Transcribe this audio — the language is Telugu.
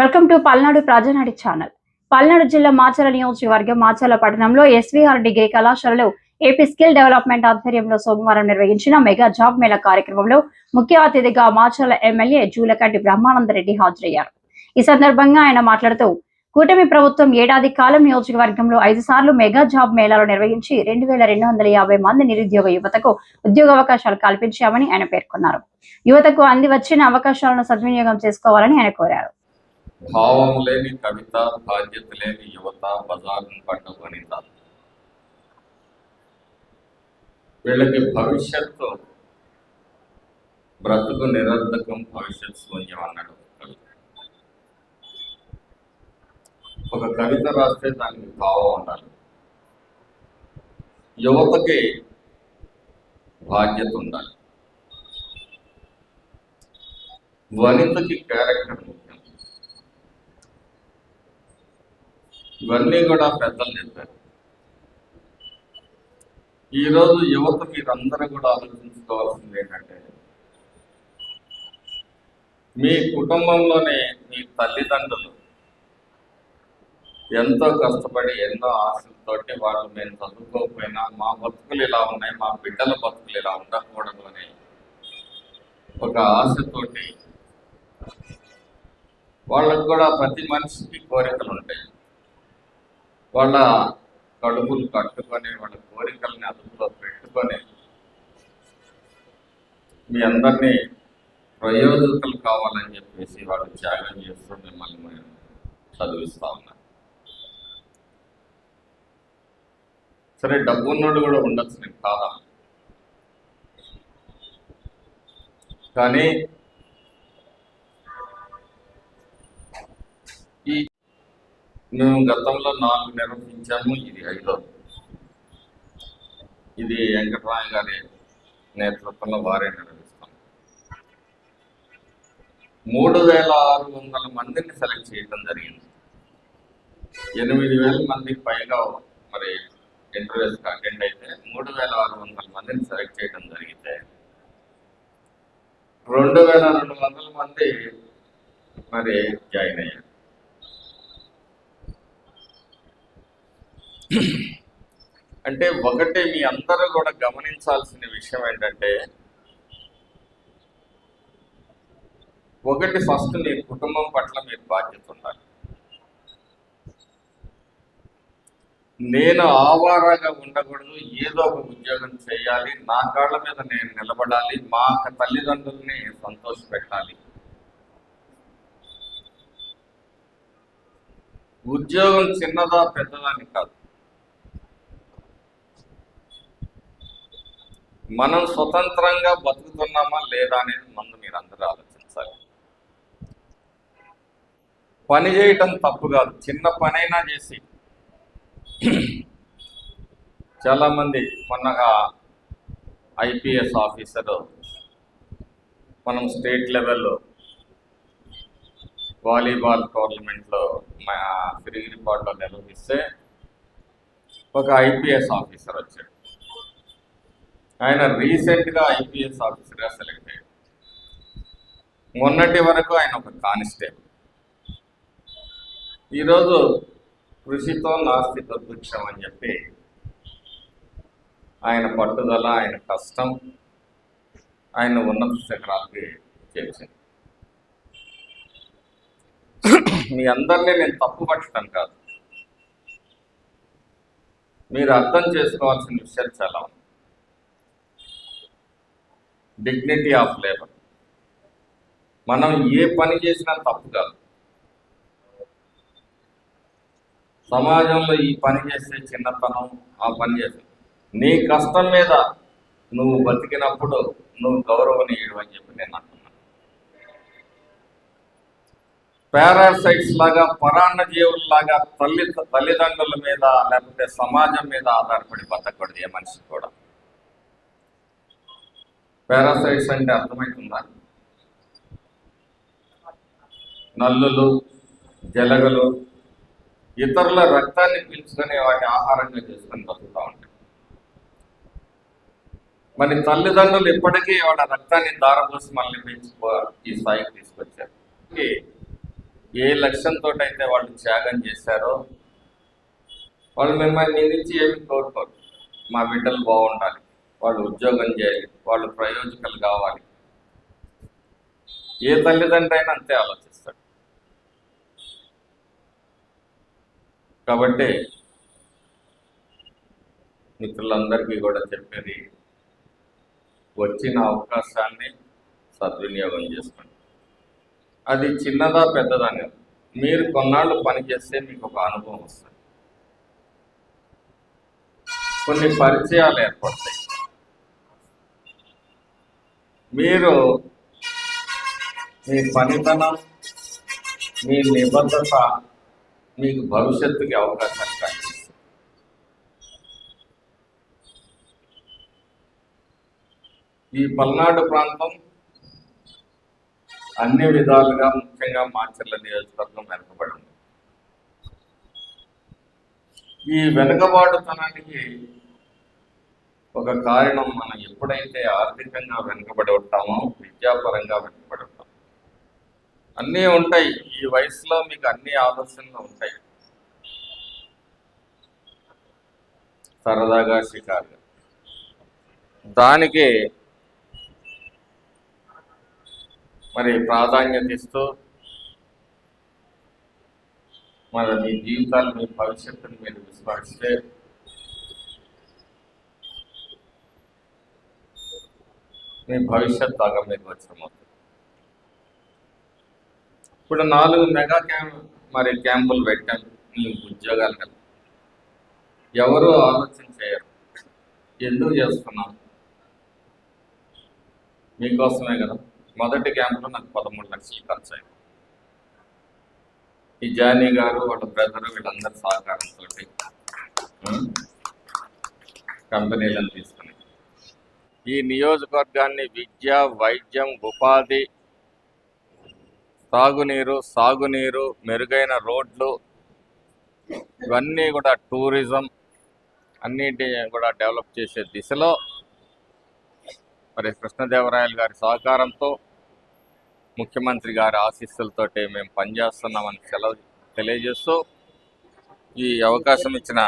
Welcome to Palnadu Prajanadi channel. Palnadu జిల్లా మాచల నియోజకవర్గం మాచల పట్టణంలో ఎస్వీఆర్ డిగ్రీ కళాశాలలో ఏపీ స్కిల్ డెవలప్మెంట్ ఆధ్వర్యంలో సోమవారం నిర్వహించిన మెగా జాబ్ మేళా కార్యక్రమంలో ముఖ్య అతిథిగా మాచల ఎమ్మెల్యే జూలకంటి బ్రహ్మానందరెడ్డి హాజరయ్యారు. ఈ సందర్భంగా ఆయన మాట్లాడుతూ కూటమి ప్రభుత్వం ఏడాది కాలం నియోజకవర్గంలో ఐదు సార్లు మెగా జాబ్ మేళాలు నిర్వహించి రెండు వేల రెండు వందల యాభై మంది నిరుద్యోగ యువతకు ఉద్యోగ అవకాశాలు కల్పించామని ఆయన పేర్కొన్నారు. యువతకు అంది వచ్చిన అవకాశాలను సద్వినియోగం చేసుకోవాలని ఆయన కోరారు. భావం లేని కవిత బాధ్యత లేని యువత బజార్ను పడ్డ వనిత వీళ్ళకి భవిష్యత్తు బ్రతుకు నిరర్ధకం భవిష్యత్ శూన్యం అన్నాడు ఒక ఒక కవిత రాస్తే దానికి భావం ఉండాలి. యువతకి బాధ్యత ఉండాలి. వనితకి క్యారెక్టర్ ఇవన్నీ కూడా పెద్దలు చెప్పారు. ఈరోజు యువత మీరందరూ కూడా ఆలోచించుకోవాల్సింది ఏంటంటే మీ కుటుంబంలోనే మీ తల్లిదండ్రులు ఎంతో కష్టపడి ఎన్నో ఆశలతోటి వాళ్ళు మేము చదువుకోకపోయినా మా బతుకులు ఇలా ఉన్నాయి మా బిడ్డల బతుకులు ఇలా ఉండకూడదు అని ఒక ఆశతోటి వాళ్ళకు కూడా ప్రతి మనిషికి కోరికలు ఉంటాయి. వాళ్ళ కడుపులు కట్టుకొని వాళ్ళ కోరికల్ని అదుపులో పెట్టుకొని మీ అందరినీ ప్రయోజకులు కావాలని చెప్పేసి వాళ్ళు త్యాగం చేస్తూ మిమ్మల్ని మేము చదివిస్తా ఉన్నారు సరే డబ్బు ఉన్నోడు కూడా ఉండొచ్చు నేను కాదా? కానీ ఈ మేము గతంలో నాలుగు నిర్వహించాము ఇది ఐదో. ఇది వెంకటరాయ గారి నేతృత్వంలో వారే నిర్వహిస్తాం. మూడు వేల ఆరు వందల మందిని సెలెక్ట్ చేయడం జరిగింది. ఎనిమిది వేల మందికి పైగా మరి ఇంటర్వ్యూస్కి అటెండ్ అయితే మూడు వేల ఆరు వందల మందిని సెలెక్ట్ చేయడం జరిగితే రెండు వేల రెండు వందల మంది మరి జాయిన్ అయ్యారు. అంటే ఒకటి మీ అందరూ కూడా గమనించాల్సిన విషయం ఏంటంటే ఒకటి ఫస్ట్ మీ కుటుంబం పట్ల మీరు బాధ్యత ఉండాలి. నేను ఆవారాగా ఉండకూడదు ఏదో ఒక ఉద్యోగం చేయాలి నా కాళ్ళ మీద నేను నిలబడాలి మా తల్లిదండ్రుల్ని సంతోష పెట్టాలి. ఉద్యోగం చిన్నదా పెద్దదా అని కాదు. మనం స్వతంత్రంగా బతుకుతున్నామా లేదా అనేది ముందు మీరు అందరూ ఆలోచించాలి. పని చేయటం తప్పు కాదు. చిన్న పనైనా చేసి. చాలామంది మొన్నగా ఐపీఎస్ ఆఫీసరు మనం స్టేట్ లెవెల్లో వాలీబాల్ టోర్నమెంట్లో మా ఫిరిగిరిపాడులో నిర్వహిస్తే ఒక ఐపీఎస్ ఆఫీసర్ వచ్చాడు. ఆయన రీసెంట్గా ఐపీఎస్ ఆఫీసర్గా సెలెక్ట్ అయ్యాడు. మొన్నటి వరకు ఆయన ఒక కానిస్టేబుల్. ఈరోజు కృషితో నాస్తి దుర్భిక్షం అని చెప్పి ఆయన పట్టుదల ఆయన కష్టం ఆయన ఉన్నత శిఖరాలకి చేర్చింది. మీ అందరినీ నేను తప్పు పట్టడం కాదు. మీరు అర్థం చేసుకోవాల్సిన విషయాలు చాలా ఉన్నాయి. డిగ్నిటీ ఆఫ్ లేబర్ మనం ఏ పని చేసినా తప్పు కాదు. సమాజంలో ఈ పని చేస్తే చిన్నతనం ఆ పని చేస్తే నీ కష్టం మీద నువ్వు బతికినప్పుడు నువ్వు గౌరవనీయుడు అని చెప్పి నేను అంటున్నాను. పారాసైట్స్ లాగా పరాన్న జీవుల్లాగా తల్లి తల్లిదండ్రుల మీద లేకపోతే సమాజం మీద ఆధారపడి బతకూడదు ఏ మనిషి కూడా. పారాసైట్స్ అంటే అర్థమవుతుందా? నల్లులు జలగలు ఇతరుల రక్తాన్ని పీల్చుకొని వాటి ఆహారంగా చేసుకొని బతుకుతూ ఉంటాయి. మరి తల్లిదండ్రులు ఇప్పటికీ వాటి రక్తాన్ని దారపోసి మనల్ని పెంచుకో ఈ స్థాయికి తీసుకొచ్చారు. ఏ లక్ష్యంతో అయితే వాళ్ళు త్యాగం చేశారో వాళ్ళు మిమ్మల్ని మీ నుంచి ఏమి కోరుకోరు. మా బిడ్డలు బాగుండాలి. వాళ్ళు ఉద్యోగం చేయాలి వాళ్ళు ప్రయోజకులు కావాలి. ఏ తల్లిదండ్రి అయినా అంతే ఆలోచిస్తాడు. కాబట్టి మిత్రులందరికీ కూడా చెప్పేది వచ్చిన అవకాశాన్ని సద్వినియోగం చేసుకోండి. అది చిన్నదా పెద్దదా మీరు కొన్నాళ్ళు పనిచేస్తే మీకు ఒక అనుభవం వస్తుంది. కొన్ని పరిచయాలు ఏర్పడతాయి. మీరు మీ పనితనం మీ నిబద్ధత మీకు భవిష్యత్తుకి అవకాశం కలిగిస్తుంది ఈ పల్నాడు ప్రాంతం అన్ని విధాలుగా ముఖ్యంగా మాచర్ల నియోజకవర్గం వెనుకబడి ఉంది. ఈ వెనుకబాటుతనానికి ఒక కారణం మనం ఎప్పుడైతే ఆర్థికంగా వెనుకబడి ఉంటామో విద్యాపరంగా వెనుకబడి ఉంటాం అన్నీ ఉంటాయి. ఈ వయసులో మీకు అన్ని ఆలోచనలు ఉంటాయి. సరదాగా షికారుగా దానికి మరి ప్రాధాన్యత ఇస్తూ మరి మీ జీవితాలు మీ భవిష్యత్తుని మీరు విస్మరిస్తే మీ భవిష్యత్ బాగా మీకు ఇప్పుడు నాలుగు మెగా క్యాంప్ మరి క్యాంపులు పెట్టాం మీ ఉద్యోగాలు కదా. ఎవరు ఆలోచన చేయరు. ఎందుకు చేస్తున్నాం? మీకోసమే కదా. మొదటి క్యాంపులో నాకు పదమూడు లక్షలు ఖర్చు అయింది ఈ జానీ గారు వాళ్ళ బ్రదర్ వీళ్ళందరి సహకారంతో కంపెనీలను తీసుకుని ఈ నియోజకవర్గాన్ని విద్య వైద్యం ఉపాధి తాగునీరు సాగునీరు మెరుగైన రోడ్లు ఇవన్నీ కూడా టూరిజం అన్నిటి కూడా డెవలప్ చేసే దిశలో మరి కృష్ణదేవరాయలు గారి సహకారంతో ముఖ్యమంత్రి గారి ఆశీస్సులతోటి మేము పనిచేస్తున్నామని సెలవు తెలియజేస్తూ ఈ అవకాశం ఇచ్చిన